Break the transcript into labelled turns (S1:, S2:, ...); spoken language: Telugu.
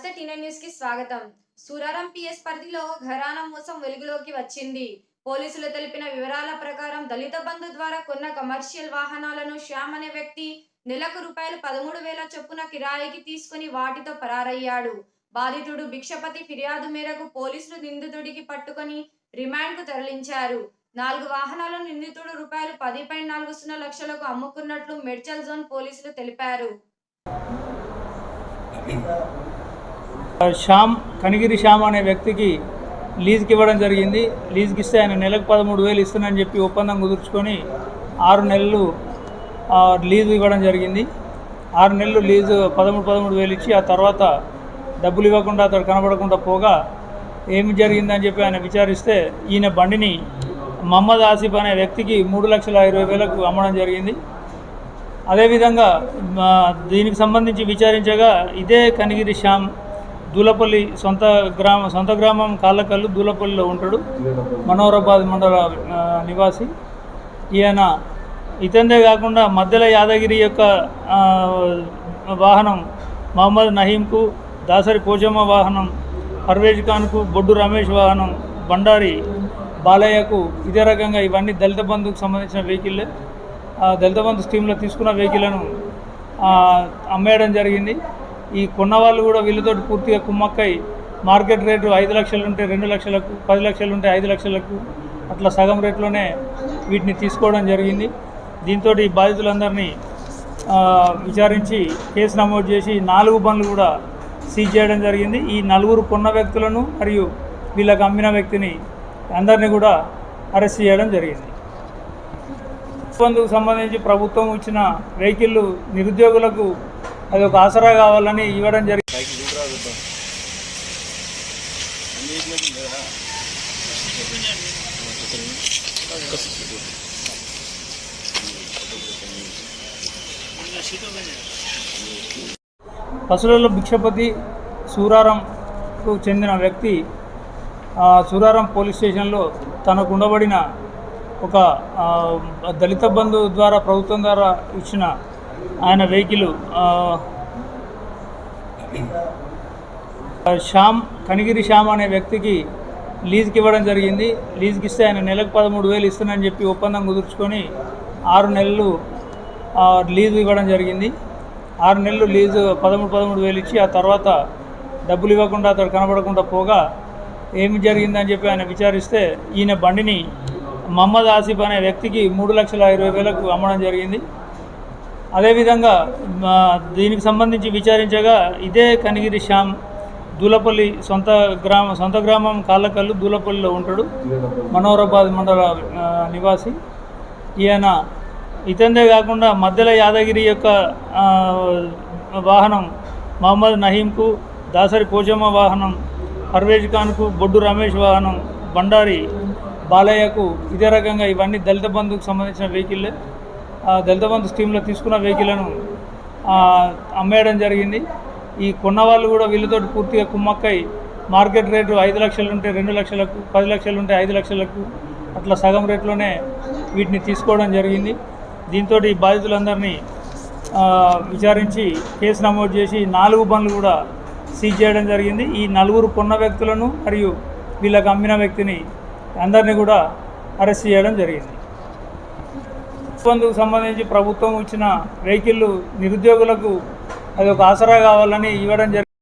S1: సీనియర్ న్యూస్కి స్వాగతం. సూరారం పిఎస్ పరిధిలో ఘరానా మోసం వెలుగులోకి వచ్చింది. పోలీసులు తెలిపిన వివరాల ప్రకారం దళిత బంధు ద్వారా కొన్న కమర్షియల్ వాహనాలను శ్యామ్ అనే వ్యక్తి నెలకు రూపాయలు పదమూడు వేల చొప్పున కిరాయికి తీసుకుని వాటితో పరారయ్యాడు. బాధితుడు భిక్షపతి ఫిర్యాదు మేరకు పోలీసులు నిందితుడికి పట్టుకొని రిమాండ్కు తరలించారు. నాలుగు వాహనాలను నిందితుడు రూపాయలు పది పాయింట్ నాలుగు సున్నా లక్షలకు అమ్ముకున్నట్లు మెడ్చల్ జోన్ పోలీసులు తెలిపారు.
S2: శ్యామ్ కనిగిరి శ్యామ్ అనే వ్యక్తికి లీజ్కి ఇవ్వడం జరిగింది. లీజ్కి ఇస్తే ఆయన నెలకు పదమూడు వేలు ఇస్తానని చెప్పి ఒప్పందం కుదుర్చుకొని ఆరు నెలలు లీజు ఇవ్వడం జరిగింది. ఆరు నెలలు లీజు పదమూడు పదమూడు వేలు ఇచ్చి ఆ తర్వాత డబ్బులు ఇవ్వకుండా అతడు కనబడకుండా పోగా ఏమి జరిగిందని చెప్పి ఆయన విచారిస్తే ఈయన బండిని మహమ్మద్ ఆసిఫ్ అనే వ్యక్తికి మూడు లక్షల ఇరవై వేలకు అమ్మడం జరిగింది. అదేవిధంగా దీనికి సంబంధించి విచారించగా ఇదే కనిగిరి శ్యామ్ దూలపల్లి సొంత గ్రామ సొంత గ్రామం కాళ్ళకల్లు దూలపల్లిలో ఉంటాడు. మనోహరాబాద్ మండల నివాసి. ఈయన ఇతందే కాకుండా మధ్యలో యాదగిరి యొక్క వాహనం మహమ్మద్ నహీంకు దాసరి పోచమ్మ వాహనం పర్వేజ్ ఖాన్కు బొడ్డు రమేష్ వాహనం బండారి బాలయ్యకు ఇదే రకంగా ఇవన్నీ దళిత బంధుకు సంబంధించిన వెహికల్ ఆ దళిత బంధు స్కీమ్లో తీసుకున్న వెహికల్ను అమ్మేయడం జరిగింది. ఈ కొన్న వాళ్ళు కూడా వీళ్ళతో పూర్తిగా కుమ్మక్కై మార్కెట్ రేటు ఐదు లక్షలు ఉంటే రెండు లక్షలకు పది లక్షలు ఉంటే ఐదు లక్షలకు అట్లా సగం రేట్లోనే వీటిని తీసుకోవడం జరిగింది. దీంతో ఈ బాధితులందరినీ విచారించి కేసు నమోదు చేసి నాలుగు బండ్లు కూడా సీజ్ చేయడం జరిగింది. ఈ నలుగురు కొన్న వ్యక్తులను మరియు వీళ్ళకు అమ్మిన వ్యక్తిని అందరినీ కూడా అరెస్ట్ చేయడం జరిగింది. బంధుకు సంబంధించి ప్రభుత్వం ఇచ్చిన వెహికల్ నిరుద్యోగులకు అది ఒక ఆసరా కావాలని ఇవ్వడం జరిగింది పసులలో భిక్షపతి సూరారంకు చెందిన వ్యక్తి సూరారం పోలీస్ స్టేషన్లో తనకు ఉండబడిన ఒక దళిత బంధు ద్వారా ప్రభుత్వం ద్వారా ఇచ్చిన ఆయన వెహికల్ శ్యామ్ కనిగిరి శ్యామ్ అనే వ్యక్తికి లీజ్కి ఇవ్వడం జరిగింది. లీజ్కి ఇస్తే ఆయన నెలకు పదమూడు వేలు ఇస్తానని చెప్పి ఒప్పందం కుదుర్చుకొని ఆరు నెలలు లీజు ఇవ్వడం జరిగింది. ఆరు నెలలు లీజు పదమూడు పదమూడు వేలు ఇచ్చి ఆ తర్వాత డబ్బులు ఇవ్వకుండా అతడు కనబడకుండా పోగా ఏమి జరిగిందని చెప్పి ఆయన విచారిస్తే ఈయన బండిని మహమ్మద్ ఆసిఫ్ అనే వ్యక్తికి మూడు లక్షల ఇరవై వేలకు అమ్మడం జరిగింది. అదేవిధంగా దీనికి సంబంధించి విచారించగా ఇదే కనిగిరి శ్యామ్ దూలపల్లి సొంత గ్రామ సొంత గ్రామం కాళ్ళకల్లు దూలపల్లిలో ఉంటాడు. మనోహరాబాద్ మండల నివాసి. ఈయన ఇతందే కాకుండా మధ్యలో యాదగిరి యొక్క వాహనం మహమ్మద్ నహీంకు దాసరి పోచమ్మ వాహనం పర్వేజ్ ఖాన్కు బొడ్డు రమేష్ వాహనం బండారి బాలయ్యకు ఇదే రకంగా ఇవన్నీ దళిత బంధుకు సంబంధించిన వెహికల్లే. దళిత బంధు స్కీమ్లో తీసుకున్న వెహికల్ను అమ్మేయడం జరిగింది. ఈ కొన్న వాళ్ళు కూడా వీళ్ళతో పూర్తిగా కుమ్మక్కై మార్కెట్ రేటు ఐదు లక్షలు ఉంటే రెండు లక్షలకు పది లక్షలు ఉంటే ఐదు లక్షలకు అట్లా సగం రేట్లోనే వీటిని తీసుకోవడం జరిగింది. దీంతో ఈ బాధితులందరినీ విచారించి కేసు నమోదు చేసి నాలుగు బండ్లు కూడా సీజ్ చేయడం జరిగింది. ఈ నలుగురు కొన్న వ్యక్తులను మరియు వీళ్ళకు అమ్మిన వ్యక్తిని అందరినీ కూడా అరెస్ట్ చేయడం జరిగింది. అందుకు సంబంధించి ప్రభుత్వం ఇచ్చిన వెహికల్ నిరుద్యోగులకు అది ఒక ఆసరా కావాలని ఇవ్వడం జరిగింది.